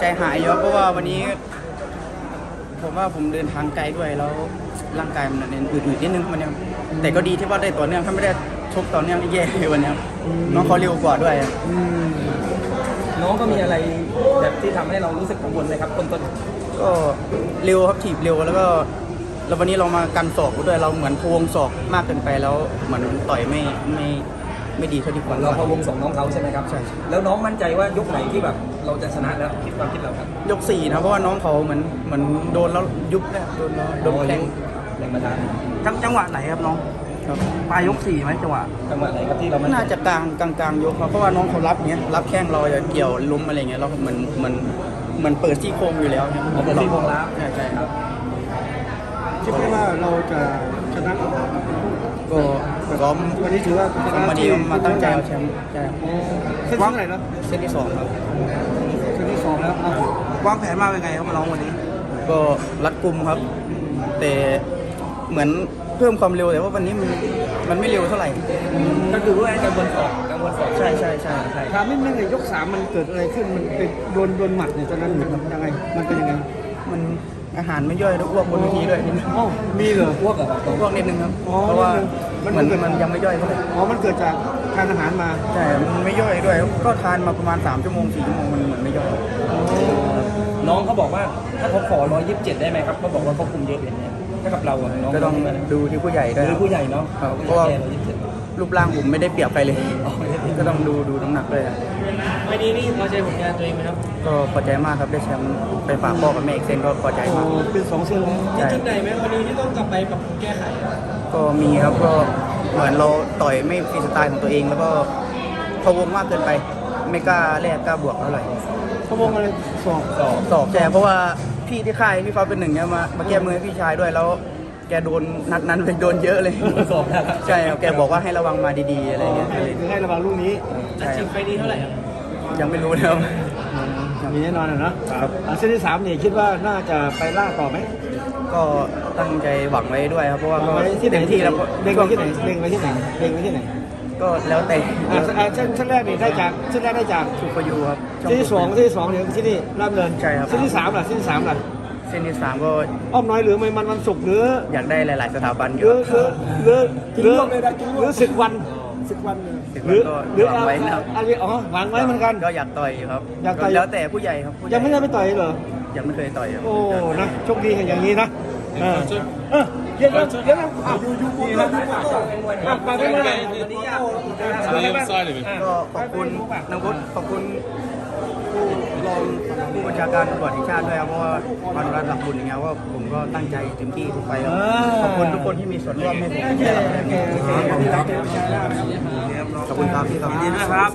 ใจหายเยอะเพราะว่าวันนี้ ผมว่าผมเดินทางไกลด้วยแล้วร่างกายมันเน้นอืดๆนิดนึงวันเนี้ยแต่ก็ดีที่ว่าได้ต่อเนื่องถ้าไม่ได้ชกต่อเนื่องนี่แย่เลยวันเนี้ยน้องเขาเร็วกว่าด้วยอืมน้องก็มีอะไรแบบที่ทำให้เรารู้สึกกังวลไหมครับต้นต้นก็เร็วครับถีบเร็วแล้วก็แล้ววันนี้เรามากันศอกด้วยเราเหมือนพวงศอกมากเกินไปแล้วเหมือนต่อยไม่ไม่ ไม่ดีเท่าที่ควรเราพะวงสองน้องเขาใช่ไหมครับใช่ใช่แล้วน้องมั่นใจว่ายกไหนที่แบบเราจะชนะแล้วคิดความคิดเราครับยกสี่นะเพราะว่าน้องเขาเหมือนเหมือนโดนแล้วยุบแล้วโดนแล้วโดนแข้งแรงบันดาลจังจังหวะไหนครับน้องครับปลายยกสี่ไหมจังหวะจังหวะไหนครับที่เรามั่นใจน่าจะกลางกลางกลางยกครับเพราะว่าน้องเขารับเนี้ยรับแข้งเราจะเกี่ยวล้มอะไรเงี้ยเราเหมือนเหมือนเหมือนเปิดซี่โครงอยู่แล้วเนี่ยเอาเป็นที่วงล้าใช่ใช่ครับคิดว่าเราจะชนะ ก็ซ้อมวันนี้ถือว่าซ้อมมาดีมาตั้งใจเอาแชมป์ใช่ครับเส้นที่เท่าไหร่นะเส้นที่สองครับเส้นที่สองแล้วอะวางแผนมาเป็นไงครับน้องวันนี้ ก็รัดกุมครับ แต่เหมือนเพิ่มความเร็วแต่ว่าวันนี้มันมันไม่เร็วเท่าไหร่ ก็คือว่ากังวลสอบกังวลสอบใช่ใช่ใช่ใช่ถามนิดนึงเลยยกสามมันเกิดอะไรขึ้นมันไปโดนโดนหมัดเนี่ยตอนนั้นมันยังไงมันเป็นยังไงมัน อาหารไม่ย่อยแล้วอ้วกบนเวทีด้วยนิดนึงอ๋อมีเหรอพวกกับตรงอ้วกนิดนึงครับ อ๋อเพราะว่ามันเหมือนมันมันยังไม่ย่อยเท่าไหร่อ๋อ มันเกิดจากทานอาหารมา ใช่มันไม่ย่อยด้วย ก็ทานมาประมาณ3ชั่วโมง4ชั่วโมงมันเหมือนไม่ย่อย น้องเขาบอกว่าถ้าเขาขอ 127 ได้ไหมครับเขาบอกว่าเขาคุมเยอะเลยเนี่ยถ้ากับเราอะน้องก็ต้องดูที่ผู้ใหญ่ด้วยหครืรัอบผู้ใหญ่เนาะครับเพเพราะราะว่าว่า รูปร่างผมไม่ได้เปรียบใครเลย ก็ต้องดูดูน้ำหนักด้วยครับวันนี้นี่พอใจผลงานตัวเองไหมครับก็พอใจมากครับได้แชมป์ไปฝากพ่อกับแม่อีกเซนก็พอใจโอ้มาก เป็นสองเส้นแล้วมีจุดไหนไหมวันนี้ที่ต้องกลับไปปรับปรุงแก้ไขก็มีครับก็เหมือนเราต่อยไม่ฟรีสไตล์ของตัวเองแล้วก็พะวงมากเกินไป ไม่กล้าแลกกล้าบวกเท่าไหร่เขาบอกอะไรสองสอบสอบแจเพราะว่าพี่ที่ค่ายพี่ฟ้าเป็นหนึ่งเนี่ยมามาแก้มือให้พี่ชายด้วยแล้ว แกโดนนัดนั้นไปโดนเยอะเลยสอบนะครับใช่ครับแกบอกว่าให้ระวังมาดีๆอะไรเงี้ยก็เลยคือให้ระวังลูกนี้อัดฉีดไฟนี้เท่าไหร่ครับยังไม่รู้นะครับมีแน่นอนอะเนาะอะเส้นที่สามเนี่ยคิดว่าน่าจะไปล่าต่อไหมก็ตั้งใจหวังไว้ด้วยครับเพราะว่าก็ไปที่ไหนเต็มที่แล้วก็เล็งไปที่ไหนเล็งไปที่ไหนเล็งไปที่ไหนก็แล้วแต่อะอะเส้นเส้นแรกนี่ได้จากเส้นแรกได้จากชูฟยูครับเส้นที่สองเส้นที่สองเนี่ยที่นี่รับเงินใช่ครับเส้นที่สามล่ะเส้นที่สามล่ะ เส้นที่สามก็อ้อมน้อยหรือไม่มันวันศุกร์หรืออยากได้หลาย ๆ สถาบันอหยู่รือครับหรือหรือหรือหรือศึกวันศึกวันศึกหวันรือก็หรือวางไว้นะครับอะไรอ๋อวางไว้เหมือนกัน ก็อยากต่อยอยู่ครับอยากต่อย แล้วแต่ผู้ใหญ่ครับผู้ใหญ่ยังไม่ได้ไปต่อยเหรอ ยังไม่เคยต่อยครับโอ้ นะโชคดีอย่างนี้นะเออเออเดี๋ยวเดี๋ยวอ้าวยูยูโต้ยูโต้อะมาได้ไหมวันนี้อะก็ขอบคุณนางพุทธขอบคุณผู้ รองผู้บัญชาการตำรวจแห่งชาติด้วยครับเพราะว่าวันรัฐหลักบุญอย่างเงี้ยว่าผมก็ตั้งใจเต็มที่ทุกไปครับขอบคุณทุกคนที่มีส่วนร่วมให้ผมได้รับขอบคุณครับขอบคุณครับพี่ครับนะครับ